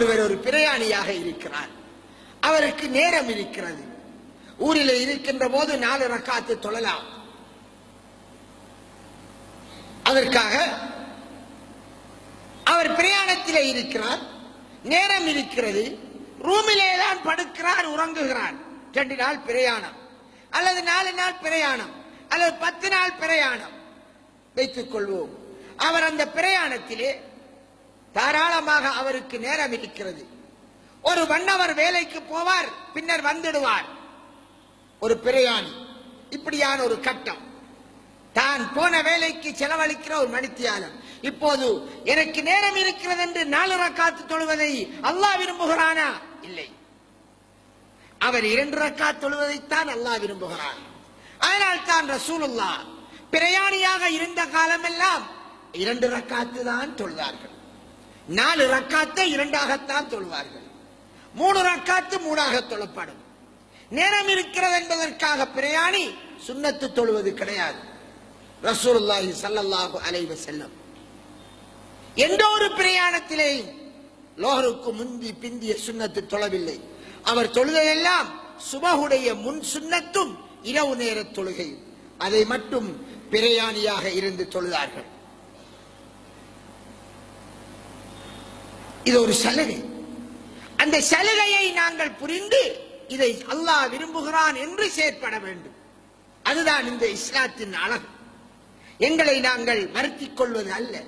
ஒருவர் ஒரு பிரயாணியாக இருக்கிறார். அவருக்கு நேரம் இருக்கிறது. ஊரில் இருக்கின்ற போது நாலு ரக்காத்து தொழலாம். அதற்காக அவர் பிரயாணத்தில் இருக்கிறார். நேரம் இருக்கிறது. ரூமிலே தான் படுக்கிறார் உறங்குகிறார். ரெண்டு நாள் பிரயாணம். அல்லது நாலு நாள் பிரயாணம். அல்லது பத்து நாள் பிரயாணம். வைத்துக் கொள்வோம். அவர் அந்த பிரயாணத்திலே தாராளமாக அவருக்கு நேரம் இருக்கிறது. ஒரு வண்ணவர் வேலைக்கு போவார் பின்னர் வந்துடுவார். ஒரு பிரயாணி. இப்படியான ஒரு கட்டம். தான் போன வேலைக்கு செலவழிக்கிற ஒரு மணித்தியாலம். இப்போது எனக்கு நேரம் இருக்கிறது என்று நாலு ரக்காத்து தொழுவதை அல்லாஹ் விரும்புகிறானா? இல்லை. அவர் இரண்டு ரக்கா தொழுவதைத்தான் அல்லாஹ் விரும்புகிறார் அதனால் தான் ரசூலுல்லா பிரயாணியாக இருந்த காலமெல்லாம் இரண்டு ரக்காத்து தான் தொழுதார்கள். நாலு ரக்காத்தை இரண்டாகத்தான் தொழுவார்கள். மூணு ரக்காத்து மூணாக தொழப்படும். நேரம் இருக்கிறது என்பதற்காக பிரயாணி சுன்னத்து தொழுவது கிடையாது. ரசூலுல்லாஹி சல்லல்லாஹு அலைவ செல்லம் எந்த ஒரு பிரயாணத்திலேயும் லோகருக்கு முந்தி பிந்திய சுன்னத்து தொழவில்லை. அவர் தொழுகையெல்லாம் சுபகுடைய முன் சுன்னத்தும் இரவு நேர தொழுகையும். அதை மட்டும் பிரயாணியாக இருந்து தொழுதார்கள். இது ஒரு சலுகை. அந்த சலுகையை நாங்கள் புரிந்து இதை அல்லாஹ் விரும்புகிறான் என்று செயற்பட வேண்டும். அதுதான் இந்த இஸ்லாத்தின் அழகு. எங்களை நாங்கள் வருத்திக் கொள்வது அல்ல.